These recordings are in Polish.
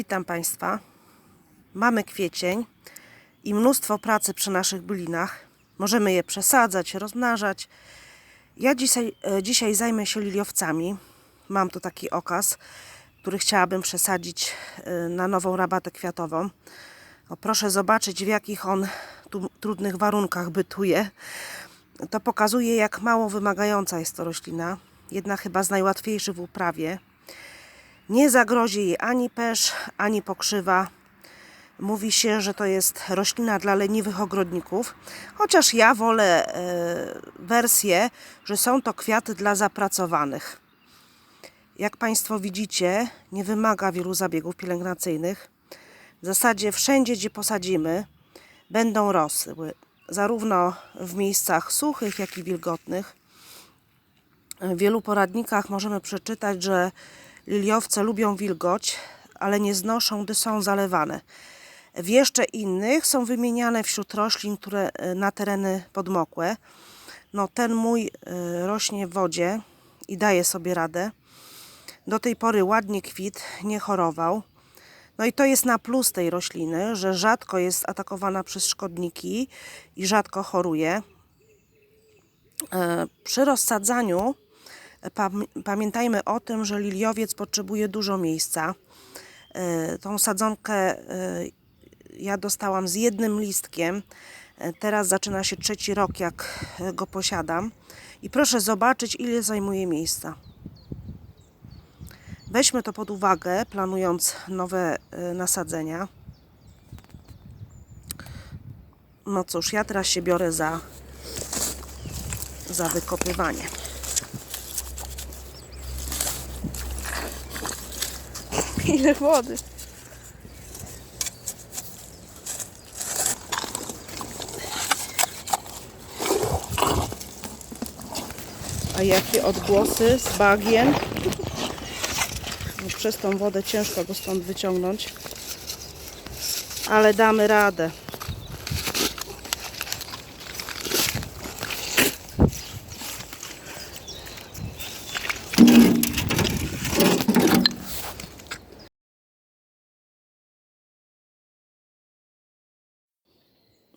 Witam Państwa. Mamy kwiecień i mnóstwo pracy przy naszych bylinach. Możemy je przesadzać, rozmnażać. Ja dzisiaj, e, dzisiaj zajmę się liliowcami. Mam tu taki okaz, który chciałabym przesadzić e, na nową rabatę kwiatową. O, proszę zobaczyć, w jakich on tu trudnych warunkach bytuje. To pokazuje, jak mało wymagająca jest to roślina. Jedna chyba z najłatwiejszych w uprawie. Nie zagrozi jej ani pesz, ani pokrzywa. Mówi się, że to jest roślina dla leniwych ogrodników, chociaż ja wolę e, wersję, że są to kwiaty dla zapracowanych. Jak Państwo widzicie, nie wymaga wielu zabiegów pielęgnacyjnych. W zasadzie wszędzie, gdzie posadzimy, będą rosły, zarówno w miejscach suchych, jak i wilgotnych. W wielu poradnikach możemy przeczytać, że liliowce lubią wilgoć, ale nie znoszą, gdy są zalewane. W jeszcze innych są wymieniane wśród roślin, które e, na tereny podmokłe. No, ten mój e, rośnie w wodzie i daje sobie radę. Do tej pory ładnie kwit, nie chorował. No i to jest na plus tej rośliny, że rzadko jest atakowana przez szkodniki i rzadko choruje. E, Przy rozsadzaniu pamiętajmy o tym, że liliowiec potrzebuje dużo miejsca. E, Tą sadzonkę e, ja dostałam z jednym listkiem. E, Teraz zaczyna się trzeci rok, jak go posiadam. I proszę zobaczyć, ile zajmuje miejsca. Weźmy to pod uwagę, planując nowe nasadzenia. No cóż, ja teraz się biorę za, za wykopywanie. Ile wody. A jakie odgłosy z bagien. No, przez tą wodę ciężko go stąd wyciągnąć. Ale damy radę.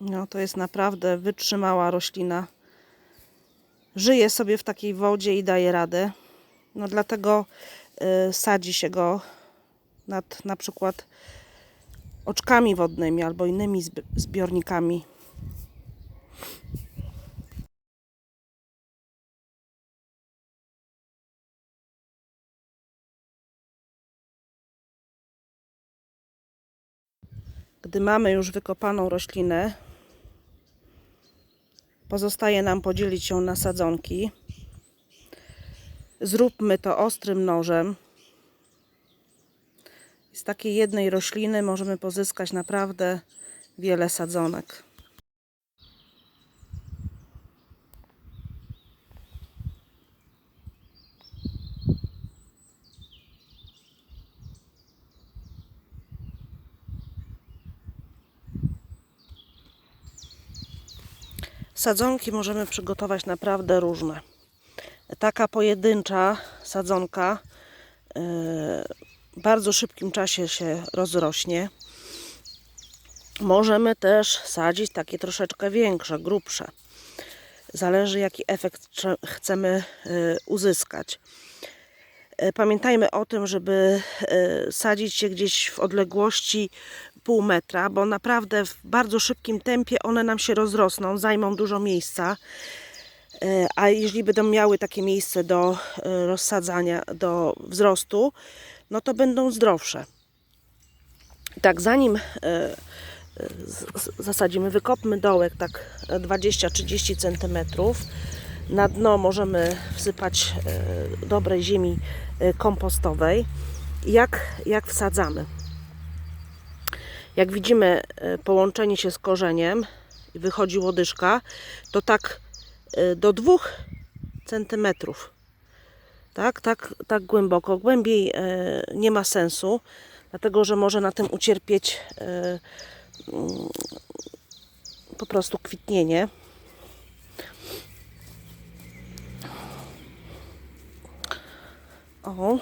No to jest naprawdę wytrzymała roślina żyje sobie w takiej wodzie i daje radę. No dlatego y, sadzi się go nad na przykład oczkami wodnymi albo innymi zbi- zbiornikami. Gdy mamy już wykopaną roślinę, Pozostaje nam podzielić ją na sadzonki. Zróbmy to ostrym nożem. Z takiej jednej rośliny możemy pozyskać naprawdę wiele sadzonek. Sadzonki możemy przygotować naprawdę różne. Taka pojedyncza sadzonka e, w bardzo szybkim czasie się rozrośnie. Możemy też sadzić takie troszeczkę większe, grubsze. Zależy jaki efekt chcemy e, uzyskać. E, Pamiętajmy o tym, żeby sadzić się gdzieś w odległości pół metra, bo naprawdę w bardzo szybkim tempie one nam się rozrosną, zajmą dużo miejsca. E, A jeżeli będą miały takie miejsce do e, rozsadzania, do wzrostu, no to będą zdrowsze. Tak, zanim e, zasadzimy, wykopmy dołek tak e, 20-30 cm. Na dno możemy wsypać dobrej ziemi kompostowej. Jak, jak wsadzamy? Jak widzimy e, połączenie się z korzeniem i wychodzi łodyżka, to tak e, do 2 cm. Tak, tak, tak głęboko. Głębiej e, nie ma sensu, dlatego że może na tym ucierpieć mm, po prostu kwitnienie. O.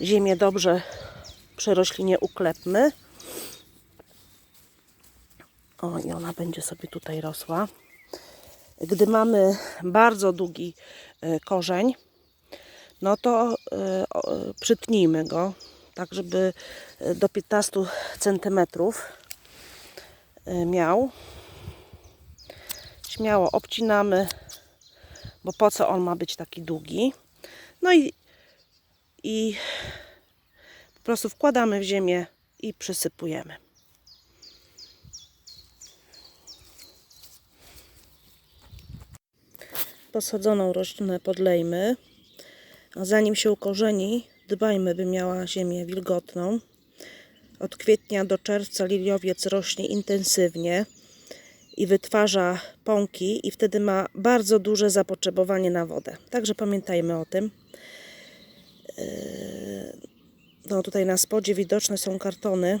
ziemię dobrze przy roślinie uklepmy. O, i ona będzie sobie tutaj rosła. Gdy mamy bardzo długi e, korzeń, no to e, przytnijmy go, tak żeby e, do 15 centymetrów e, miał. Śmiało obcinamy, bo po co on ma być taki długi. No i, i prostu wkładamy w ziemię i przysypujemy. Posadzoną roślinę podlejmy. Zanim się ukorzeni, dbajmy, by miała ziemię wilgotną. Od kwietnia do czerwca liliowiec rośnie intensywnie i wytwarza pąki i wtedy ma bardzo duże zapotrzebowanie na wodę. Także pamiętajmy o tym. No tutaj na spodzie widoczne są kartony.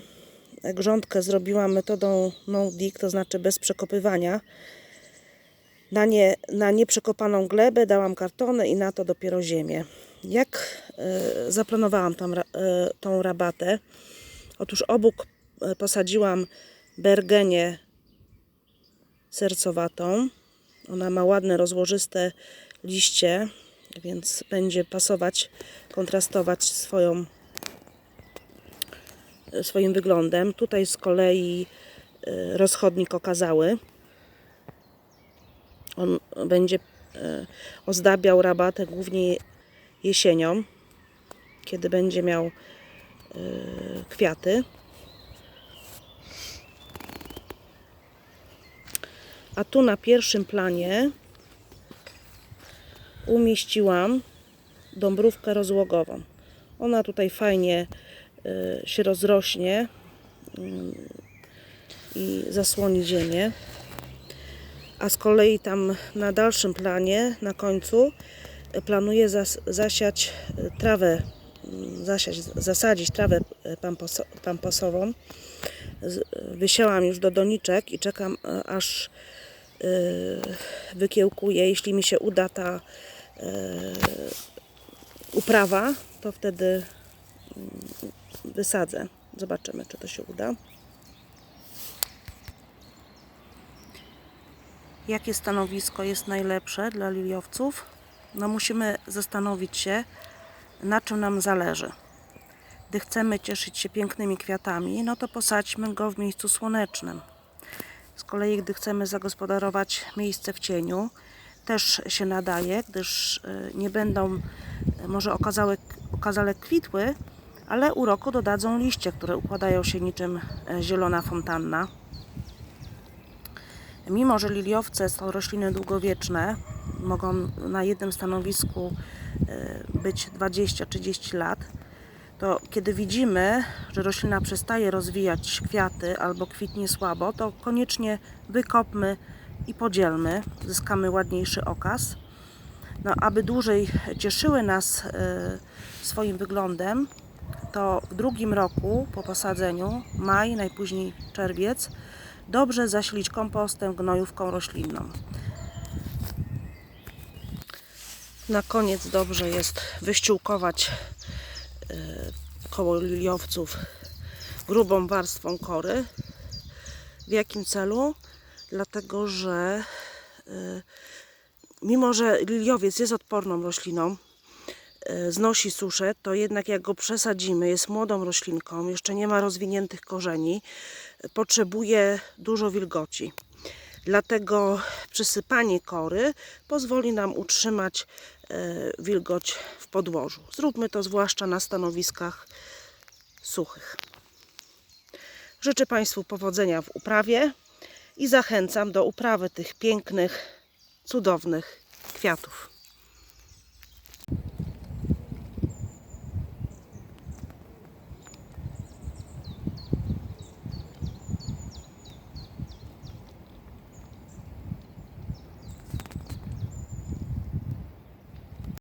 Grządkę zrobiłam metodą no-dig, to znaczy bez przekopywania. Na, nie, na nieprzekopaną glebę dałam kartony i na to dopiero ziemię. Jak e, zaplanowałam ra- e, tą rabatę? Otóż obok e, posadziłam bergenię sercowatą. Ona ma ładne, rozłożyste liście, więc będzie pasować, kontrastować swoją, swoim wyglądem. Tutaj z kolei e, rozchodnik okazały. On będzie e, ozdabiał rabatę głównie jesienią, kiedy będzie miał e, kwiaty. A tu na pierwszym planie umieściłam dąbrówkę rozłogową. Ona tutaj fajnie się rozrośnie mm, i zasłoni ziemię a z kolei tam na dalszym planie, na końcu, e, planuję zas zasiać e, trawę, mm, zasiać, zasadzić trawę pamposo pamposową. Wysiałam już do doniczek i czekam aż wykiełkuje. Jeśli mi się uda ta uprawa, to wtedy mm, wysadzę. Zobaczymy, czy to się uda. jakie stanowisko jest najlepsze dla liliowców, no musimy zastanowić się, na czym nam zależy. Gdy chcemy cieszyć się pięknymi kwiatami, no to posadźmy go w miejscu słonecznym. Z kolei, gdy chcemy zagospodarować miejsce w cieniu, też się nadaje, gdyż y, nie będą y, może okazałe, okazale kwitły, ale uroku dodadzą liście, które układają się niczym y, zielona fontanna. Mimo, że liliowce są rośliny długowieczne, mogą na jednym stanowisku e, być 20-30 lat, to kiedy widzimy, że roślina przestaje rozwijać kwiaty albo kwitnie słabo, to koniecznie wykopmy i podzielmy, zyskamy ładniejszy okaz. No, aby dłużej cieszyły nas e, swoim wyglądem, to w drugim roku po posadzeniu, maj, najpóźniej czerwiec, dobrze zasilić kompostem, gnojówką roślinną. Na koniec dobrze jest wyściółkować e, koło liliowców grubą warstwą kory. W jakim celu? Dlatego, że e, mimo, że liliowiec jest odporną rośliną, znosi suszę, to jednak jak go przesadzimy, jest młodą roślinką, jeszcze nie ma rozwiniętych korzeni, potrzebuje dużo wilgoci. Dlatego przysypanie kory pozwoli nam utrzymać e, wilgoć w podłożu. Zróbmy to zwłaszcza na stanowiskach suchych. Życzę Państwu powodzenia w uprawie i zachęcam do uprawy tych pięknych, cudownych kwiatów.